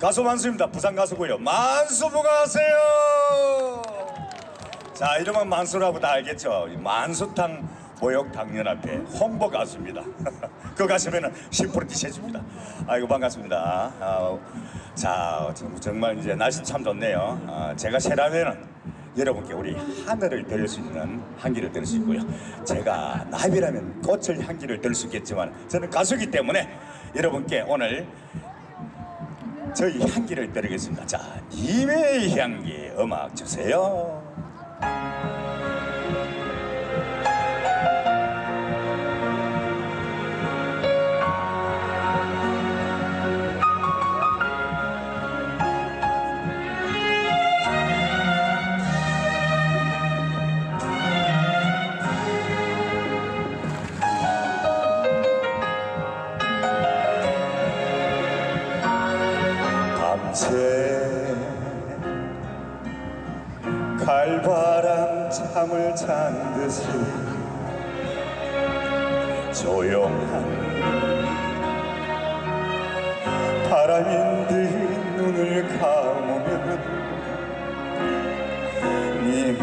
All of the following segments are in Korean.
가수 만수입니다. 부산 가수고요. 만수 부가하세요. 자 이름은 만수라고 다 알겠죠. 이 만수탕 모욕탕 연합회 홍보 가수입니다. 그 가수면은 10% 티셔츠입니다. 아이고 반갑습니다. 아, 자 정- 정말 이제 날씨 참 좋네요. 아, 제가 세라면은 여러분께 우리 하늘을 들수 있는 향기를 들수 있고요. 제가 나비라면 꽃을 향기를 들수 있겠지만 저는 가수이기 때문에 여러분께 오늘 저희 향기를 드리겠습니다. 자, 님의 향기 음악 주세요. 밤새 갈바람 잠을 잔 듯이 조용한 바람인 듯 눈을 감으면 님의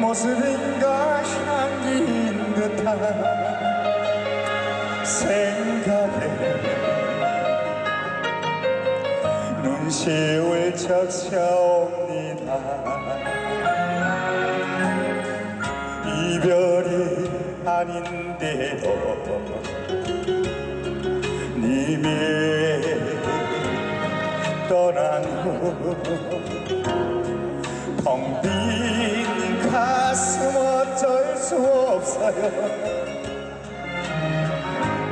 모습인가 향기인 듯한 생각에 눈시울 적셔옵니다. 이별이 아닌데도 님이 떠난 후텅빈 가슴 어쩔 수 없어요.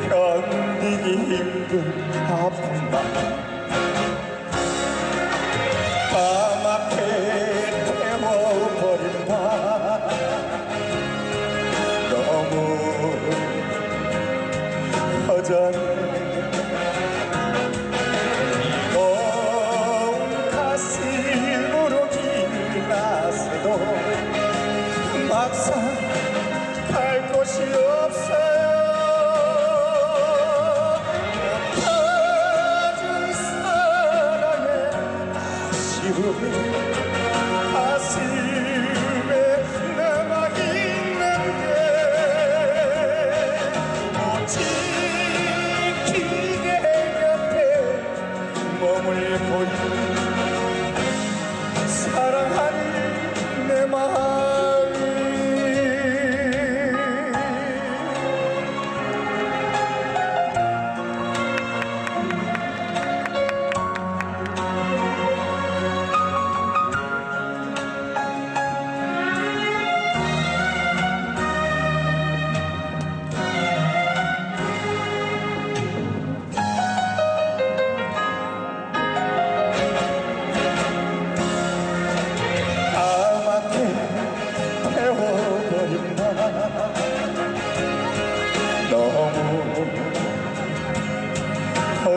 견디기 힘든 마 전해 온 가슴으로 길을 나서도 막상 갈 곳이 없어요. 터진 사랑의 아쉬움이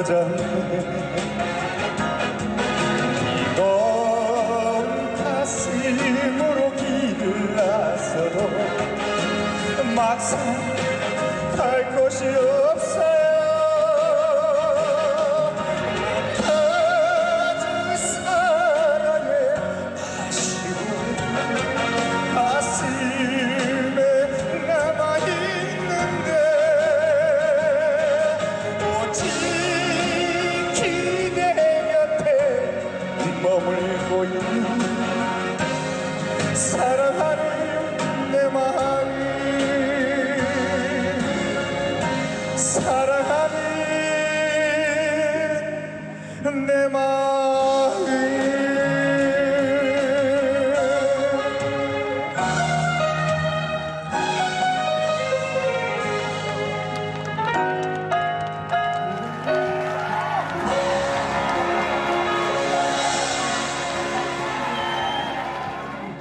허전해 이건 가슴으로 나서도 막상 갈 곳이 없 보인 사랑하는 내 마음이 사랑하는 내 마음